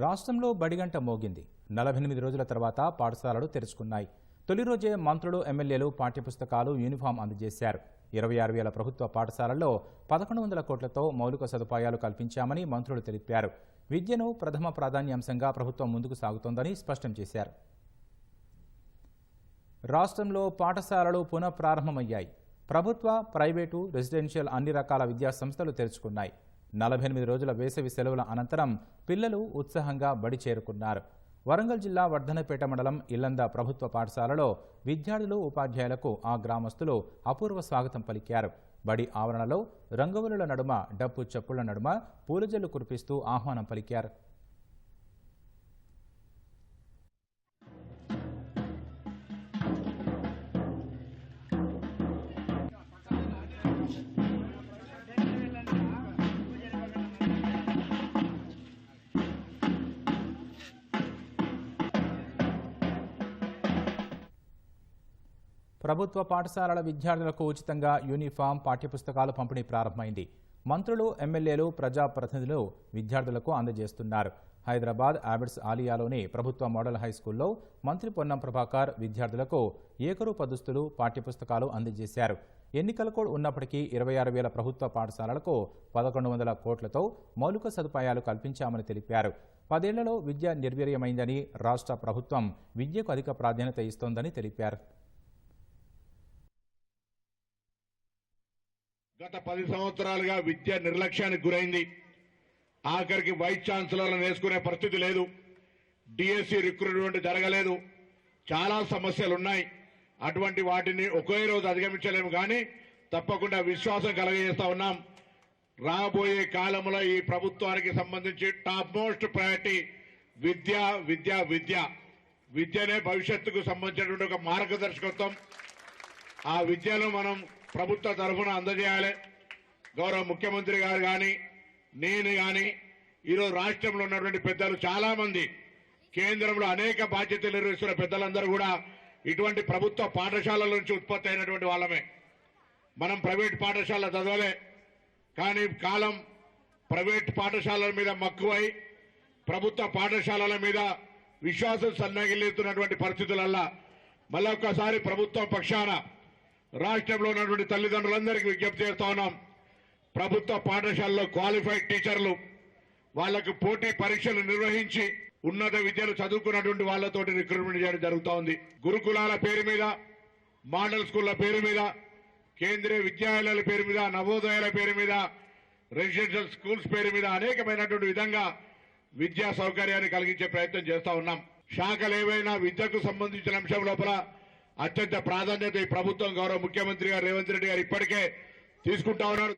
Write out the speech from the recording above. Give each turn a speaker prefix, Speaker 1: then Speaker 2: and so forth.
Speaker 1: రాష్ట్రంలో బడిగంట మోగింది. నలభెనిమిది రోజుల తర్వాత పాఠశాలలు తెరుచుకున్నాయి. తొలి రోజే మంత్రులు ఎమ్మెల్యేలు పాఠ్యపుస్తకాలు యూనిఫామ్ అందజేశారు. ఇరవై ఆరు వేల ప్రభుత్వ పాఠశాలల్లో పదకొండు వందల కోట్లతో మౌలిక సదుపాయాలు కల్పించామని మంత్రులు తెలిపారు. విద్యను ప్రథమ ప్రాధాన్యాంశంగా ప్రభుత్వం ముందుకు సాగుతోందని స్పష్టం చేశారు. రాష్ట్రంలో పాఠశాలలు పునఃప్రారంభమయ్యాయి. ప్రభుత్వ ప్రైవేటు రెసిడెన్షియల్ అన్ని రకాల విద్యా సంస్థలు తెరుచుకున్నాయి. నలభై ఎనిమిది రోజుల వేసవి సెలవుల అనంతరం పిల్లలు ఉత్సాహంగా బడి చేరుకున్నారు. వరంగల్ జిల్లా వర్ధనపేట మండలం ఇల్లంద ప్రభుత్వ పాఠశాలలో విద్యార్థులు ఉపాధ్యాయులకు ఆ గ్రామస్తులు అపూర్వ స్వాగతం పలికారు. బడి ఆవరణలో రంగవల్లుల నడుమ డప్పు చెప్పుల నడుమ పూలజల్లు కురిపిస్తూ ఆహ్వానం పలికారు. ప్రభుత్వ పాఠశాలల విద్యార్థులకు ఉచితంగా యూనిఫామ్ పాఠ్యపుస్తకాలు పంపిణీ ప్రారంభమైంది. మంత్రులు ఎమ్మెల్యేలు ప్రజాప్రతినిధులు విద్యార్థులకు అందజేస్తున్నారు. హైదరాబాద్ ఆబిడ్స్ ఆలియాలోని ప్రభుత్వ మోడల్ హై స్కూల్లో మంత్రి పొన్నం ప్రభాకర్ విద్యార్థులకు ఏకరూప దుస్తులు పాఠ్యపుస్తకాలు అందజేశారు. ఎన్నికల కోడ్ ఉన్నప్పటికీ ఇరవై ఆరు వేల ప్రభుత్వ పాఠశాలలకు పదకొండు వందల కోట్లతో మౌలిక సదుపాయాలు కల్పించామని తెలిపారు. పదేళ్ళలో విద్య నిర్వీర్యమైందని రాష్ట్ర ప్రభుత్వం విద్యకు అధిక ప్రాధాన్యత ఇస్తోందని తెలిపారు.
Speaker 2: గత పది సంవత్సరాలుగా విద్య నిర్లక్ష్యానికి గురైంది. ఆఖరికి వైస్ ఛాన్సలర్లను వేసుకునే పరిస్థితి లేదు. డిఎస్సి రిక్రూట్మెంట్ జరగలేదు. చాలా సమస్యలు ఉన్నాయి అటువంటి వాటిని ఒకే రోజు అధిగమించలేము కానీ తప్పకుండా విశ్వాసం కలగజేస్తా ఉన్నాం. రాబోయే కాలంలో ఈ ప్రభుత్వానికి సంబంధించి టాప్ మోస్ట్ ప్రయారిటీ విద్య విద్య విద్య. విద్యనే భవిష్యత్తుకు సంబంధించినటువంటి ఒక మార్గదర్శకత్వం. ఆ విద్యను మనం ప్రభుత్వ తరఫున అందజేయాలి. గౌరవ ముఖ్యమంత్రి గారు కానీ నేను కానీ ఈరోజు రాష్ట్రంలో ఉన్నటువంటి పెద్దలు చాలా మంది కేంద్రంలో అనేక బాధ్యతలు నిర్వహిస్తున్న పెద్దలందరూ కూడా ఇటువంటి ప్రభుత్వ పాఠశాలల నుంచి ఉత్పత్తి అయినటువంటి వాళ్ళమే. మనం ప్రైవేట్ పాఠశాల చదవలే కానీ కాలం ప్రైవేట్ పాఠశాలల మీద మక్కువై ప్రభుత్వ పాఠశాలల మీద విశ్వాసం సన్నగిల్లుతున్నటువంటి పరిస్థితులల్లా మళ్ళొక్కసారి ప్రభుత్వం పక్షాన రాష్ట్రంలో ఉన్నటువంటి తల్లిదండ్రులందరికీ విజ్ఞప్తి చేస్తా ఉన్నాం. ప్రభుత్వ పాఠశాలలో క్వాలిఫైడ్ టీచర్లు వాళ్ళకు పోటీ పరీక్షలు నిర్వహించి ఉన్నత విద్యను చదువుకున్నటువంటి వాళ్ళతోటి రిక్రూట్మెంట్ చేయడం జరుగుతూ ఉంది. గురుకులాల పేరు మీద మోడల్ స్కూళ్ళ పేరు మీద కేంద్రీయ విద్యాలయాల పేరు మీద నవోదయాల పేరు మీద రెసిడెన్షియల్ స్కూల్స్ పేరు మీద అనేకమైనటువంటి విధంగా విద్యా సౌకర్యాన్ని కలిగించే ప్రయత్నం చేస్తా ఉన్నాం. శాఖలు ఏవైనా విద్యకు సంబంధించిన అంశం లోపల అత్యంత ప్రాధాన్యత ఈ ప్రభుత్వం గౌరవ ముఖ్యమంత్రి గారు రేవంత్ రెడ్డి గారు ఇప్పటికే తీసుకుంటా ఉన్నారు.